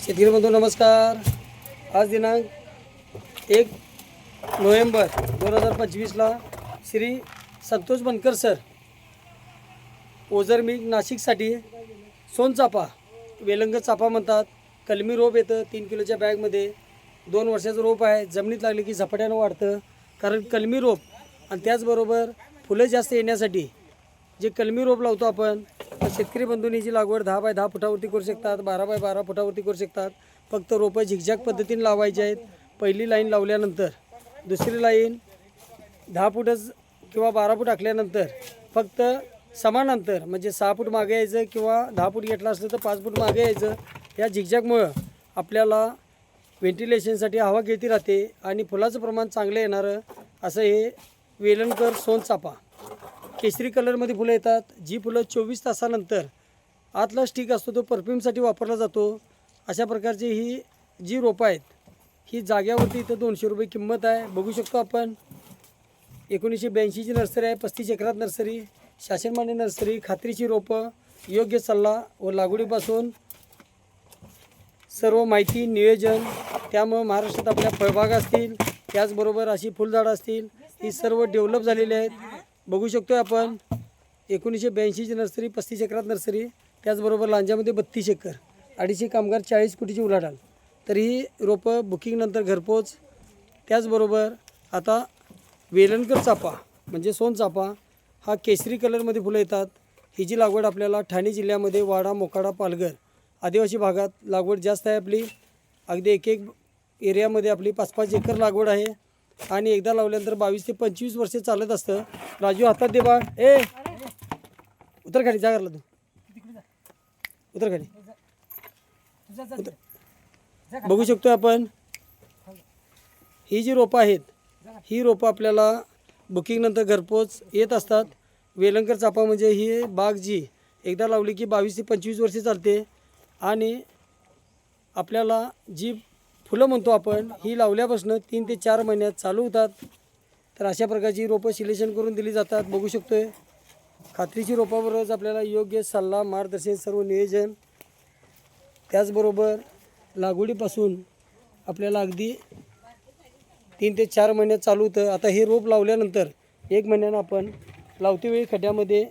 शेतकरी बंधू नमस्कार. आज दिनांक एक नोव्हेंबर दोन हजार पंचवीसला श्री संतोष बनकर सर ओझर मी नाशिकसाठी सोनचाफा वेलंग चाफा म्हणतात. कलमी रोप येतं तीन किलोच्या बॅगमध्ये. दोन वर्षाचं रोप आहे जमिनीत लागले की झपाट्यानं वाढतं. कारण कलमी रोप आणि त्याचबरोबर फुलं जास्त येण्यासाठी जे कलमी रोप लावतो आपण तर शेतकरी बंधूंनी जी लागवड दहा बाय दहा फुटावरती करू शकतात बारा बाय बारा फुटावरती करू शकतात. फक्त रोपं झिकझॅक पद्धतीने लावायची आहेत. पहिली लाईन लावल्यानंतर दुसरी लाईन दहा फुटच किंवा बारा फूट आखल्यानंतर फक्त समान अंतर म्हणजे सहा फूट मागे यायचं किंवा दहा फूट घेतलं असलं तर पाच फूट मागे यायचं. या झिकझॅकमुळं आपल्याला व्हेंटिलेशनसाठी हवा घेती राहते आणि फुलाचं प्रमाण चांगलं येणारं असं हे वेलणकर सोनचापा. केशरी केसरी कलरमध्ये फुलं येतात. जी फुलं चोवीस तासानंतर आतला स्टिक असतो तो परफ्यूमसाठी वापरला जातो. अशा प्रकारची ही जी रोपं आहेत ही जाग्यावरती इथं दोनशे रुपये किंमत आहे. बघू शकतो आपण. एकोणीसशे ब्याऐंशीची नर्सरी आहे पस्तीस एकरात नर्सरी शासनमान्य नर्सरी खात्रीची रोपं योग्य सल्ला व लागवडीपासून सर्व माहिती नियोजन त्यामुळं महाराष्ट्रात आपल्या फळबागा असतील त्याचबरोबर अशी फुलझाडं असतील ही सर्व डेव्हलप झालेली आहेत. बघू शकतो आपण एकोणीसशे ब्याऐंशीची नर्सरी पस्तीस एकरात नर्सरी त्याचबरोबर लांजामध्ये बत्तीस एकर अडीचशे कामगार चाळीस कोटीची उलाढाल. तर ही रोपं बुकिंगनंतर घरपोच. त्याचबरोबर आता वेलणकर चापा म्हणजे सोनचापा हा केसरी कलरमध्ये फुलं येतात. ही जी लागवड आपल्याला ठाणे जिल्ह्यामध्ये वाडा मोकाडा पालघर आदिवासी भागात लागवड जास्त आहे आपली. अगदी एक एक एरियामध्ये आपली पाच पाच एकर लागवड आहे. आणि एकदा लावल्यानंतर बावीस ते पंचवीस वर्ष चालत असतं. राजू हातात दे बा. ए! उतर खाली जा घरला तू. उतर खाली. उतर. बघू शकतो आपण. ही जी रोपं आहेत ही रोपं आपल्याला बुकिंगनंतर घरपोच येत असतात. वेलंकर चाफा म्हणजे ही बाग जी एकदा लावली की बावीस ते पंचवीस वर्षे चालते. आणि आपल्याला जी फुलं म्हणतो आपण ही लावल्यापासून तीन ते चार महिन्यात चालू होतात. तर अशा प्रकारची रोपं सिलेक्शन करून दिली जातात. बघू शकतो आहे खात्रीची रोपाबरोबरच आपल्याला योग्य सल्ला मार्गदर्शन सर्व नियोजन. त्याचबरोबर लागवडीपासून आपल्याला अगदी तीन ते चार महिन्यात चालू होतं. आता हे रोप लावल्यानंतर एक महिन्यानं आपण लावतेवेळी खड्ड्यामध्ये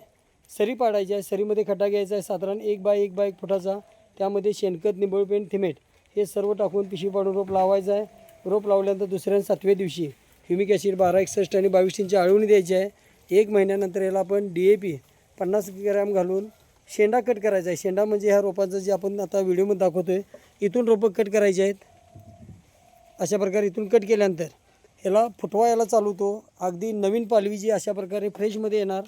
सरी पाडायची आहे सरीमध्ये खड्डा घ्यायचा आहे. साधारण एक बाय एक बाय एक फुटाचा. त्यामध्ये शेणखत निंबळपेंट थिमेट हे सर्व टाकून पिशवी पाडून रोप लावायचं आहे. रोप लावल्यानंतर दुसऱ्या सातव्या दिवशी ह्युमिक ॲसिड बारा एकसष्ट आणि बावीस तीनची आळवणी द्यायची आहे. एक महिन्यानंतर याला आपण डी ए पी पन्नास ग्रॅम घालून शेंडा कट करायचा आहे. शेंडा म्हणजे ह्या रोपाचं जे आपण आता व्हिडिओमध्ये दाखवतो आहे इथून रोपं कट करायचे आहेत. अशा प्रकारे इथून कट केल्यानंतर ह्याला फुटवा याला चालवतो अगदी नवीन पालवी जी अशा प्रकारे फ्रेशमध्ये येणार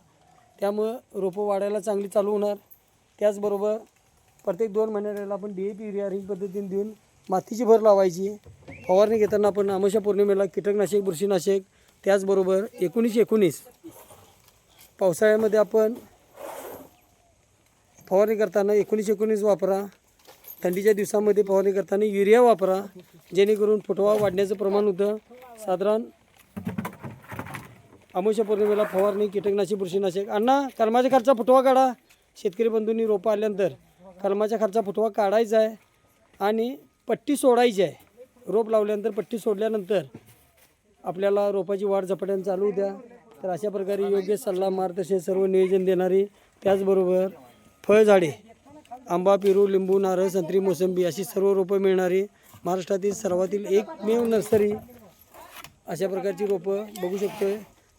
त्यामुळं रोपं वाढायला चांगली चालू होणार. त्याचबरोबर प्रत्येक दोन महिन्याला आपण D A P urea ring पद्धतीने देऊन मातीची भर लावायची. फवारणी घेताना आपण आमोशा पौर्णिमेला कीटकनाशक बुरशीनाशक त्याचबरोबर एकोणीस एकोणीस पावसाळ्यामध्ये आपण फवारणी करताना एकोणीस एकोणीस वापरा. थंडीच्या दिवसामध्ये फवारणी करताना युरिया वापरा. जेणेकरून फुटवा वाढण्याचं प्रमाण होतं. साधारण अमावस्या पौर्णिमेला फवारणी कीटकनाशक बुरशीनाशक. अण्णा कलमाच्या खर्चा फुटवा काढा. शेतकरी बंधूंनी रोपं आल्यानंतर कलमाच्या खालचा फुटवा काढायचा आहे आणि पट्टी सोडायची आहे. रोप लावल्यानंतर पट्टी सोडल्यानंतर आपल्याला रोपाची वाढ झपाट्याने चालू द्या. तर अशा प्रकारे योग्य सल्ला मार्गदर्शन सर्व नियोजन देणारी त्याचबरोबर फळझाडे आंबा पेरू लिंबू नारळ संत्री मोसंबी अशी सर्व रोपं मिळणारी महाराष्ट्रातील सर्वातील एकमेव नर्सरी अशा प्रकारची रोपं बघू शकतो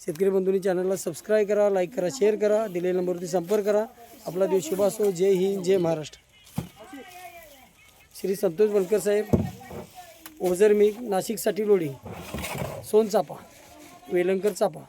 शेतकरी बंधूंनी चॅनलला सबस्क्राईब करा लाईक करा शेअर करा दिलेल्या नंबरवरती संपर्क करा. आपला दिवस शुभ असो. जय हिंद जय महाराष्ट्र. श्री संतोष बनकर साहेब ओझर मी नाशिकसाठी लोडी सोनचापा वेलंकर चापा.